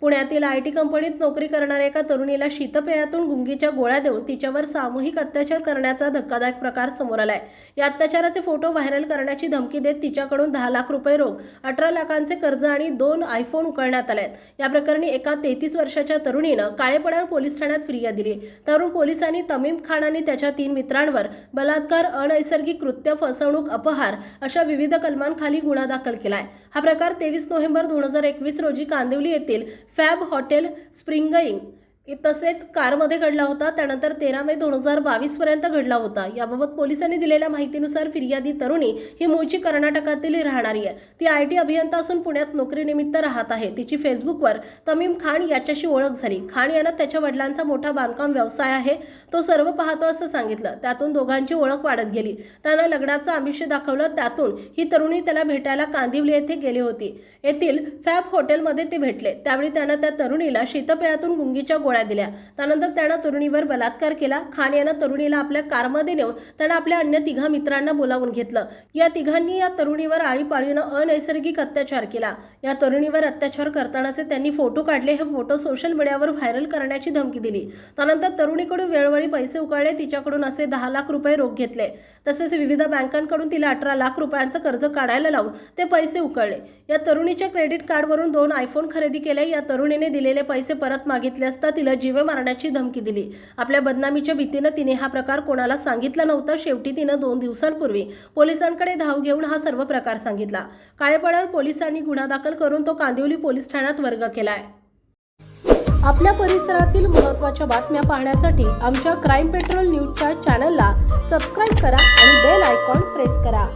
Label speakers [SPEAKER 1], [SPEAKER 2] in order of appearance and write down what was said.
[SPEAKER 1] पुण्यातील I T कंपनीत नोकरी करणाऱ्या एका तरुणीला शीतपेयातून गुंगीच्या गोळ्या देऊन तिच्यावर सामूहिक अत्याचार करण्याचा धक्कादायक प्रकार समोर आलाय. या अत्याचाराचे फोटो व्हायरल करण्याची धमकी देत तिच्याकडून दहा लाख रुपये रोख अठरा लाखांचे कर्ज आणि दोन आयफोन उकळण्यात आले या प्रकरणी एका तेहतीस वर्षाच्या तरुणीनं काळेपडार पोलीस ठाण्यात फिर्याद दिली. तरुण पोलिसांनी तमीम खान आणि त्याच्या तीन मित्रांवर बलात्कार अनैसर्गिक कृत्य फसवणूक अपहार अशा विविध कलमांखाली गुन्हा दाखल केलाय. हा प्रकार तेवीस नोव्हेंबर दोन हजार एकवीस रोजी कांदिवली येथील फॅब हॉटेल स्प्रिंगईंग तसेच कारमध्ये घडला होता त्यानंतर तेरा मे दोन हजार बावीस पर्यंत घडला होता. याबाबत पोलिसांनी दिलेल्या माहितीनुसार फिर्यादी तरुणी ही मूळची कर्नाटकातील राहणारी आहे. ती आय टी अभियंता असून पुण्यात नोकरीनिमित्त राहत आहे. तिची फेसबुकवर तमीम खान याच्याशी ओळख झाली. खान यानं त्याच्या वडिलांचा मोठा बांधकाम व्यवसाय आहे. तो सर्व पाहतो असं सांगितलं. त्यातून दोघांची ओळख वाढत गेली. त्यानं लग्नाचं आमिष्य दाखवलं. त्यातून ही तरुणी त्याला भेटायला कांदिवली येथे गेली होती. येथील फॅब हॉटेलमध्ये ते भेटले. त्यावेळी त्यानं त्या तरुणीला शीतपेयातून गुंगीच्या गोळ्या दिल्या. त्यानंतर त्यानं तरुणीवर बलात्कार केला. खान यानं तरुणीला आपल्या कारमध्ये नेऊन त्यानं आपल्या अन्य तिघा मित्रांना बोलावून घेतलं. या तिघांनी या तरुणीवर आळीपाळीनं अनैसर्गिक अत्याचार केला. या तरुणीवर अत्याचार करतानाचे त्यांनी फोटो काढले. हे फोटो सोशल मीडियावर व्हायरल करण्याची धमकी दिली. त्यानंतर तरुणीकडून वेळोवेळी पैसे उकळले. तिच्याकडून असे दहा लाख रुपये रोख घेतले. तसेच विविध बँकांकडून तिला अठरा लाख रुपयांचं कर्ज काढायला लावून ते पैसे उकळले. या तरुणीच्या क्रेडिट कार्डवरून दोन आयफोन खरेदी केले. या तरुणीने दिलेले पैसे परत मागितले असता तिला जीवे मारण्याची धमकी दिली. आपल्या बदनामीच्या भीतीनं तिने हा प्रकार कोणाला सांगितला नव्हता शेवटी तिनं दोन दिवसांपूर्वी पोलिसांकडे धाव घेऊन हा सर्व प्रकार सांगितला. काळेपडावर पोलिसांनी गुन्हा दाखल करून तो कांदिवली पोलीस ठाण्यात वर्ग केलाय. आपल्या परिसरातील महत्त्वाच्या बातम्या पाहण्यासाठी आमच्या क्राईम पेट्रोल न्यूजच्या चॅनलला सबस्क्राईब करा आणि बेल आयकॉन प्रेस करा.